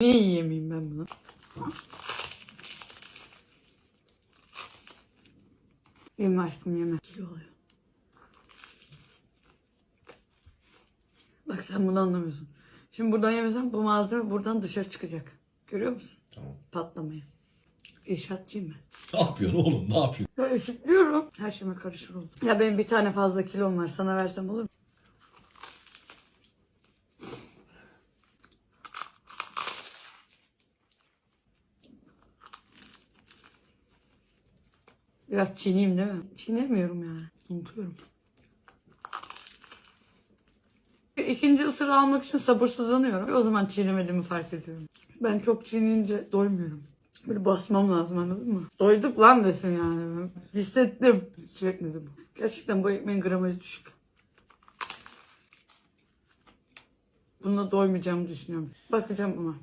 Niye yiyemeyeyim ben bunu? Yeme aşkım yeme. Kilo oluyor. Bak sen bunu anlamıyorsun. Şimdi buradan yemesem bu malzeme buradan dışarı çıkacak. Görüyor musun? Tamam. Patlamayı. İnşaatçıyım ben. Ne yapıyorsun oğlum? Ne yapıyorsun? Ya eşitliyorum. Her şeyime karışır oldu. Ya benim bir tane fazla kilom var. Sana versem olur mu? Biraz çiğneyim değil mi? Çiğnemiyorum yani. Unutuyorum. İkinci ısır almak için sabırsızlanıyorum. O zaman çiğnemediğimi fark ediyorum. Ben çok çiğneyince doymuyorum. Böyle basmam lazım anladın mı? Doyduk lan desin yani. Hissettim. Hiç çekmedi bu. Gerçekten bu ekmeğin gramajı düşük. Bununla doymayacağımı düşünüyorum. Bakacağım ama.